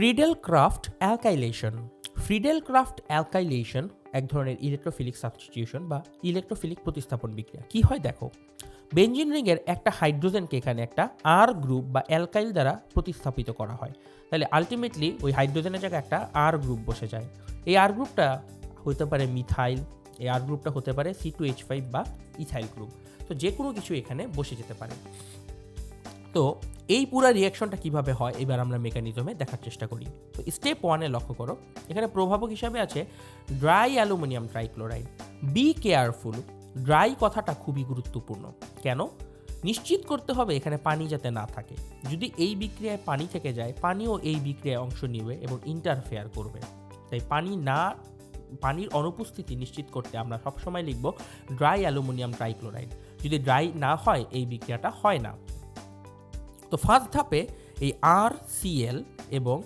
Friedel Craft alkylation Friedel Craft alkylation এক ধরনের electrophilic substitution বা ইলেকট্রোফিলিক প্রতিস্থাপন বিক্রিয়া। কি হয় দেখো? বেঞ্জিন রিংয়ের একটা হাইড্রোজেনকে এখানে একটা আর গ্রুপ বা অ্যালকাইল দ্বারা প্রতিস্থাপিত করা হয়। তাহলে আলটিমেটলি ওই হাইড্রোজেনের জায়গায় একটা আর গ্রুপ বসে যায়। এই আর গ্রুপটা হতে পারে মিথাইল এই আর গ্রুপটা হতে পারে সি টু এইচ ফাইভ বা ইথাইল গ্রুপ তো যে কোনো কিছু এখানে বসে যেতে পারে। তো এই পুরো রিয়াকশনটা কীভাবে হয়? এবার আমরা মেকানিজমে দেখার চেষ্টা করি। তো স্টেপ ওয়ানে লক্ষ্য করো, এখানে প্রভাবক হিসাবে আছে dry aluminium trichloride be careful dry কথাটা খুবই গুরুত্বপূর্ণ। কেন? নিশ্চিত করতে হবে এখানে পানি যাতে না থাকে। যদি এই বিক্রিয়ায় পানি থেকে যায়, পানিও এই বিক্রিয়ায় অংশ নিবে এবং ইন্টারফেয়ার করবে। তাই পানি না, পানির অনুপস্থিতি নিশ্চিত করতে আমরা সবসময় লিখব ড্রাই অ্যালুমিনিয়াম ট্রাইক্লোরাইড যদি ড্রাই না হয়, এই বিক্রিয়াটা হয় না। তো ফার্স্ট ধাপে এই আর সিএল এবং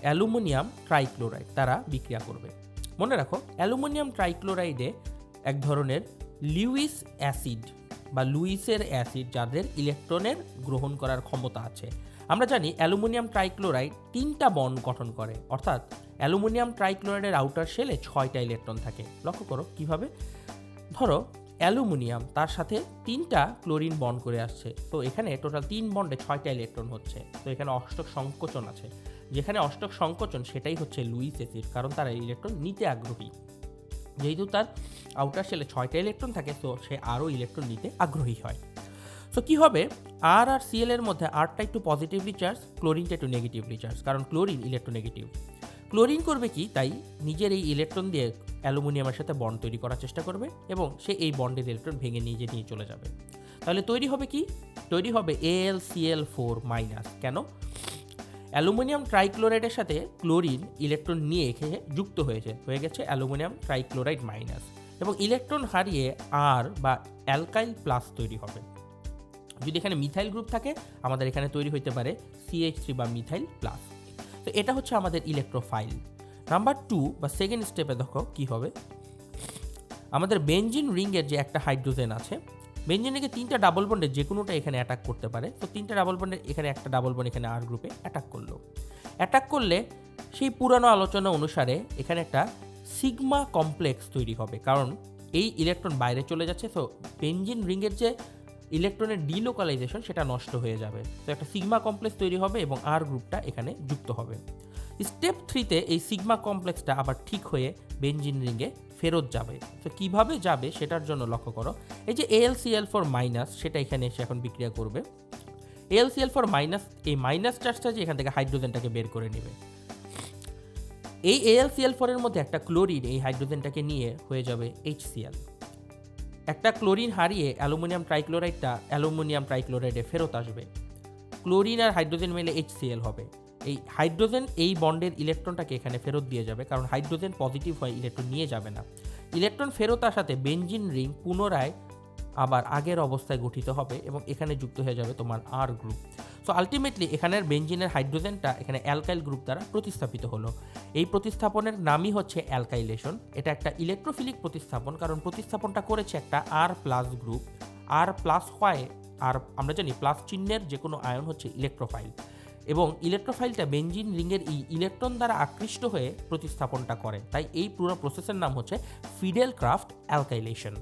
অ্যালুমিনিয়াম ট্রাইক্লোরাইড তারা বিক্রিয়া করবে। মনে রাখো, অ্যালুমিনিয়াম ট্রাইক্লোরাইডে এক ধরনের লিউইস অ্যাসিড বা লুইসের অ্যাসিড যাদের ইলেকট্রনের গ্রহণ করার ক্ষমতা আছে। আমরা জানি অ্যালুমিনিয়াম ট্রাইক্লোরাইড তিনটা বন্ড গঠন করে, অর্থাৎ অ্যালুমিনিয়াম ট্রাইক্লোরাইডের আউটার শেলে ছয়টা ইলেকট্রন থাকে। লক্ষ্য করো কীভাবে? ধরো অ্যালুমিনিয়াম, তার সাথে তিনটা ক্লোরিন বন্ড করে আসছে। তো এখানে টোটাল তিন বন্ডে ছয়টা ইলেকট্রন হচ্ছে। তো এখানে অষ্টক সংকোচন আছে। যেখানে অষ্টক সংকোচন, সেটাই হচ্ছে লুইস অ্যাসিড, কারণ তারা ইলেকট্রন নিতে আগ্রহী। যেহেতু তার আউটার সেলে ছয়টা ইলেকট্রন থাকে, তো সে আরও ইলেকট্রন নিতে আগ্রহী হয়। তো কী হবে? আর আর সিএল এর মধ্যে আরটা একটু পজিটিভলি চার্জ ক্লোরিনটা একটু নেগেটিভলি চার্জ কারণ ক্লোরিন ইলেকট্রোনেগেটিভ ক্লোরিন করবে কি? তাই নিজের এই ইলেকট্রন দিয়ে অ্যালুমিনিয়ামের সাথে বন্ড তৈরি করার চেষ্টা করবে এবং সে এই বন্ডের ইলেকট্রন ভেঙে নিজে নিয়ে চলে যাবে। তাহলে তৈরি হবে কি? তৈরি হবে এল সিএল ফোর মাইনাস কেন? অ্যালুমিনিয়াম ট্রাইক্লোরাইডের সাথে ক্লোরিন ইলেকট্রন নিয়ে এখানে যুক্ত হয়েছে। হয়ে গেছে অ্যালুমিনিয়াম ট্রাইক্লোরাইড মাইনাস এবং ইলেকট্রন হারিয়ে আর বা অ্যালকাইল প্লাস তৈরি হবে। যদি এখানে মিথাইল গ্রুপ থাকে, আমাদের এখানে তৈরি হইতে পারে সিএইচ থ্রি বা মিথাইল প্লাস তো এটা হচ্ছে আমাদের ইলেকট্রোফাইল নাম্বার টু বা সেকেন্ড স্টেপে দেখো কি হবে। আমাদের বেঞ্জিন রিংয়ের যে একটা হাইড্রোজেন আছে বেঞ্জিন রিংয়ে তিনটা ডাবল বন্ডে যে কোনোটা এখানে অ্যাটাক করতে পারে, তো তিনটা ডাবল বন্ডে এখানে একটা ডাবল বন্ড এখানে আর গ্রুপে অ্যাটাক করল। অ্যাটাক করলে সেই পুরানো আলোচনা অনুসারে এখানে একটা সিগমা কমপ্লেক্স তৈরি হবে, কারণ এই ইলেকট্রন বাইরে চলে যাচ্ছে, তো বেঞ্জিন রিংয়ের যে ইলেকট্রনের ডিলোকালাইজেশন সেটা নষ্ট হয়ে যাবে। তো একটা সিগমা কমপ্লেক্স তৈরি হবে এবং আর গ্রুপটা এখানে যুক্ত হবে। স্টেপ থ্রিতে এই সিগমা কমপ্লেক্সটা আবার ঠিক হয়ে বেঞ্জিন রিংয়ে ফেরত যাবে। তো কীভাবে যাবে সেটার জন্য লক্ষ্য করো। এই যে এএলসিএল ফর মাইনাস সেটা এখানে এসে এখন বিক্রিয়া করবে। এএলসিএল ফর মাইনাস, এই মাইনাস চার্জটা যে এখান থেকে হাইড্রোজেনটাকে বের করে নেবে। এই এএলসিএল ফোরের মধ্যে একটা ক্লোরিন এই হাইড্রোজেনটাকে নিয়ে হয়ে যাবে এইচসিএল একটা ক্লোরিন হারিয়ে অ্যালুমিনিয়াম ট্রাইক্লোরাইডটা অ্যালুমিনিয়াম ট্রাইক্লোরাইডে ফেরত আসবে। ক্লোরিন আর হাইড্রোজেন মিলে এইচসিএল হবে। এই হাইড্রোজেন এই বন্ডের ইলেকট্রনটাকে এখানে ফেরত দিয়ে যাবে কারণ হাইড্রোজেন পজিটিভ হয় ইলেকট্রন নিয়ে যাবে না। ইলেকট্রন ফেরত আসাতে বেঞ্জিন রিং পুনরায় আবার আগের অবস্থায় গঠিত হবে এবং এখানে যুক্ত হয়ে যাবে তোমার আর গ্রুপ সো আলটিমেটলি এখানের বেঞ্জিনের হাইড্রোজেনটা এখানে অ্যালকাইল গ্রুপ দ্বারা প্রতিস্থাপিত হলো। এই প্রতিস্থাপনের নামই হচ্ছে অ্যালকাইলেশন এটা একটা ইলেকট্রোফিলিক প্রতিস্থাপন, কারণ প্রতিস্থাপনটা করেছে একটা R plus group R plus হয় আর আমরা জানি প্লাস চিহ্নের যে কোনো আয়ন হচ্ছে ইলেকট্রোফাইল এবং ইলেকট্রোফাইলটা বেঞ্জিন রিংয়ের এই ইলেকট্রন দ্বারা আকৃষ্ট হয়ে প্রতিস্থাপনটা করে। তাই এই পুরো প্রসেসের নাম হচ্ছে ফিডেল ক্রাফট অ্যালকাইলেশন